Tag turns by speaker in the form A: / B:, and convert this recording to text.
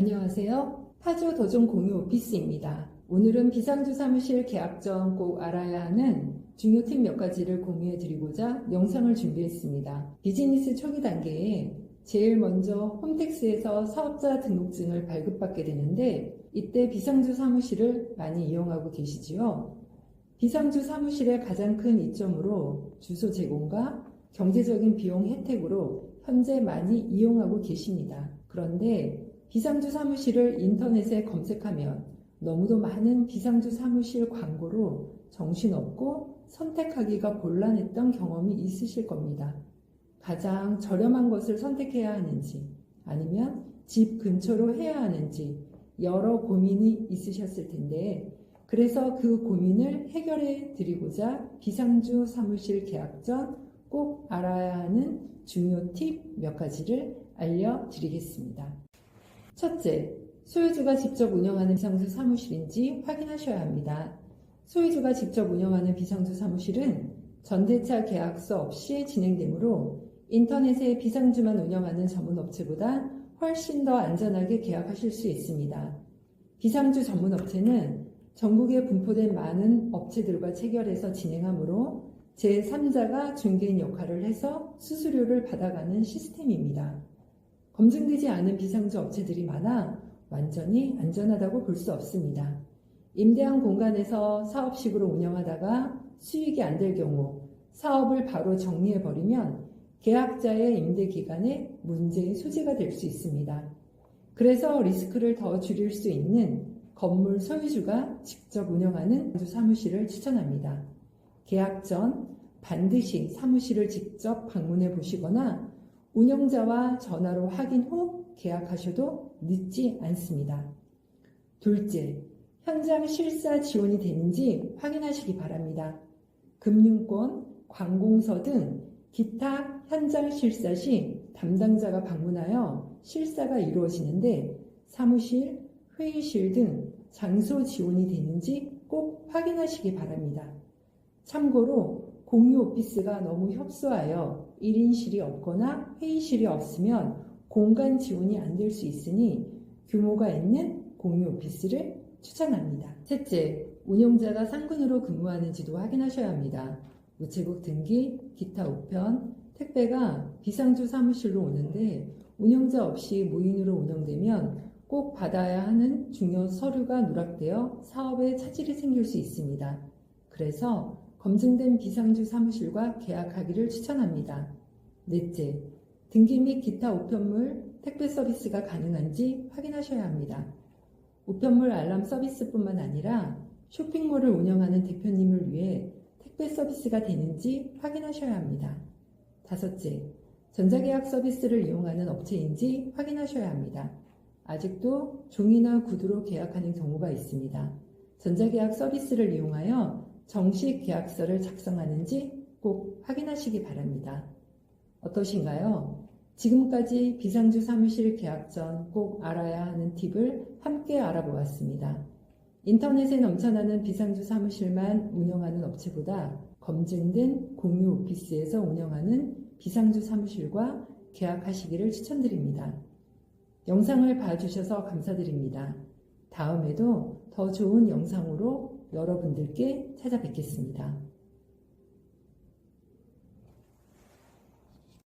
A: 안녕하세요. 파주 도전 공유 오피스입니다. 오늘은 비상주 사무실 계약 전 꼭 알아야 하는 중요 팁 몇 가지를 공유해 드리고자 영상을 준비했습니다. 비즈니스 초기 단계에 제일 먼저 홈택스에서 사업자 등록증을 발급받게 되는데 이때 비상주 사무실을 많이 이용하고 계시지요. 비상주 사무실의 가장 큰 이점으로 주소 제공과 경제적인 비용 혜택으로 현재 많이 이용하고 계십니다. 그런데 비상주 사무실을 인터넷에 검색하면 너무도 많은 비상주 사무실 광고로 정신없고 선택하기가 곤란했던 경험이 있으실 겁니다. 가장 저렴한 것을 선택해야 하는지 아니면 집 근처로 해야 하는지 여러 고민이 있으셨을 텐데 그래서 그 고민을 해결해 드리고자 비상주 사무실 계약 전 꼭 알아야 하는 중요 팁 몇 가지를 알려드리겠습니다. 첫째, 소유주가 직접 운영하는 비상주 사무실인지 확인하셔야 합니다. 소유주가 직접 운영하는 비상주 사무실은 전대차 계약서 없이 진행되므로 인터넷에 비상주만 운영하는 전문업체보다 훨씬 더 안전하게 계약하실 수 있습니다. 비상주 전문업체는 전국에 분포된 많은 업체들과 체결해서 진행하므로 제3자가 중개인 역할을 해서 수수료를 받아가는 시스템입니다. 검증되지 않은 비상주 업체들이 많아 완전히 안전하다고 볼 수 없습니다. 임대한 공간에서 사업식으로 운영하다가 수익이 안 될 경우 사업을 바로 정리해버리면 계약자의 임대 기간에 문제의 소지가 될 수 있습니다. 그래서 리스크를 더 줄일 수 있는 건물 소유주가 직접 운영하는 사무실을 추천합니다. 계약 전 반드시 사무실을 직접 방문해 보시거나 운영자와 전화로 확인 후 계약하셔도 늦지 않습니다. 둘째, 현장 실사 지원이 되는지 확인하시기 바랍니다. 금융권, 관공서 등 기타 현장 실사 시 담당자가 방문하여 실사가 이루어지는데 사무실, 회의실 등 장소 지원이 되는지 꼭 확인하시기 바랍니다. 참고로 공유 오피스가 너무 협소하여 1인실이 없거나 회의실이 없으면 공간 지원이 안 될 수 있으니 규모가 있는 공유 오피스를 추천합니다. 셋째, 운영자가 상근으로 근무하는지도 확인하셔야 합니다. 우체국 등기, 기타 우편, 택배가 비상주 사무실로 오는데 운영자 없이 무인으로 운영되면 꼭 받아야 하는 중요 서류가 누락되어 사업에 차질이 생길 수 있습니다. 그래서 검증된 비상주 사무실과 계약하기를 추천합니다. 넷째, 등기 및 기타 우편물 택배 서비스가 가능한지 확인하셔야 합니다. 우편물 알람 서비스뿐만 아니라 쇼핑몰을 운영하는 대표님을 위해 택배 서비스가 되는지 확인하셔야 합니다. 다섯째, 전자계약 서비스를 이용하는 업체인지 확인하셔야 합니다. 아직도 종이나 구두로 계약하는 경우가 있습니다. 전자계약 서비스를 이용하여 정식 계약서를 작성하는지 꼭 확인하시기 바랍니다. 어떠신가요? 지금까지 비상주 사무실 계약 전 꼭 알아야 하는 팁을 함께 알아보았습니다. 인터넷에 넘쳐나는 비상주 사무실만 운영하는 업체보다 검증된 공유 오피스에서 운영하는 비상주 사무실과 계약하시기를 추천드립니다. 영상을 봐주셔서 감사드립니다. 다음에도 더 좋은 영상으로 여러분들께 찾아뵙겠습니다.